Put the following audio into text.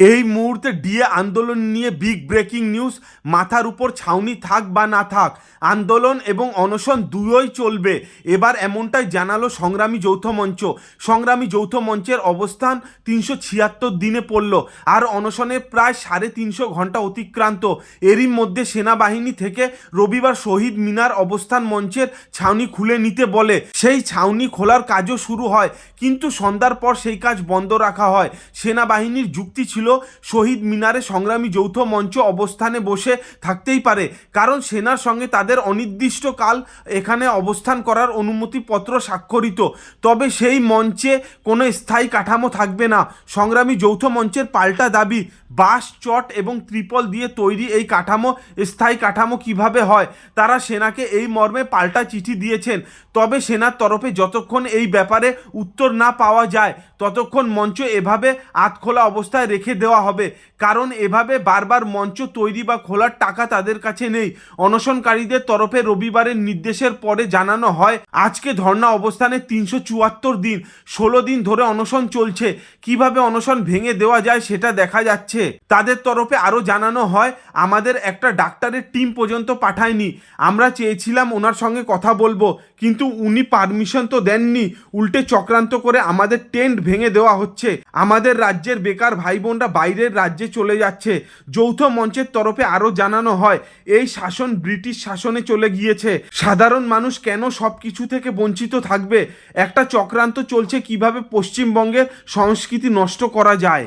এই মুহূর্তে ডিএ আন্দোলন নিয়ে বিগ ব্রেকিং নিউজ মাথার উপর ছাউনি থাক বা না থাক, আন্দোলন এবং অনশন দুয়োই চলবে। এবার এমনটাই জানালো সংগ্রামী যৌথ মঞ্চ। সংগ্রামী যৌথ মঞ্চের অবস্থান তিনশো ছিয়াত্তর দিনে পড়ল, আর অনশনে প্রায় সাড়ে তিনশো ঘণ্টা অতিক্রান্ত। এরই মধ্যে সেনাবাহিনী থেকে রবিবার শহীদ মিনার অবস্থান মঞ্চের ছাউনি খুলে নিতে বলে। সেই ছাউনি খোলার কাজও শুরু হয়, কিন্তু সন্ধ্যার পর সেই কাজ বন্ধ রাখা হয়। সেনাবাহিনীর যুক্তি ছিল শহীদ মিনারে সংগ্রামী যৌথ মঞ্চ অবস্থানে বসে থাকতেই পারে। কারণ সেনার সঙ্গে তাদের অনির্দিষ্টকাল এখানে অবস্থান করার অনুমতিপত্র স্বাক্ষরিত। তবে সেই মঞ্চে কোনো স্থায়ী কাঠামো থাকবে না। সংগ্রামী যৌথ মঞ্চের পাল্টা দাবি বাঁশ চট এবং ত্রিপল দিয়ে তৈরি এই কাঠামো স্থায়ী কাঠামো কীভাবে হয়? তারা সেনাকে এই মর্মে পাল্টা চিঠি দিয়েছেন। তবে সেনার তরফে যতক্ষণ এই ব্যাপারে উত্তর না পাওয়া যায়, ততক্ষণ মঞ্চ এভাবে আতখোলা অবস্থায় রেখে দেওয়া হবে। কারণ এভাবে বারবার মঞ্চ তৈরি বা খোলার টাকা তাদের কাছে নেই। অনশনকারীদের তরফে রবিবারের নির্দেশের পরে জানানো হয়, আজকে ধর্ণা অবস্থানে তিনশো চুয়াত্তর দিন, ষোলো দিন ধরে অনশন চলছে। কীভাবে অনশন ভেঙে দেওয়া যায় সেটা দেখা যাচ্ছে। তাদের তরফে আরও জানানো হয় আমাদের একটা ডাক্তারের টিম পর্যন্ত পাঠায়নি। আমরা চেয়েছিলাম ওনার সঙ্গে কথা বলব, কিন্তু উনি পারমিশন তো দেননি। উল্টে চক্রান্ত করে আমাদের টেন্ট ভেঙে দেওয়া হচ্ছে। আমাদের রাজ্যের বেকার ভাই বোনরা বাইরের রাজ্যে চলে যাচ্ছে। যৌথ মঞ্চের তরফে আরও জানানো হয়, এই শাসন ব্রিটিশ শাসনে চলে গিয়েছে। সাধারণ মানুষ কেন সব কিছু থেকে বঞ্চিত থাকবে? একটা চক্রান্ত চলছে কীভাবে পশ্চিমবঙ্গের সংস্কৃতি নষ্ট করা যায়?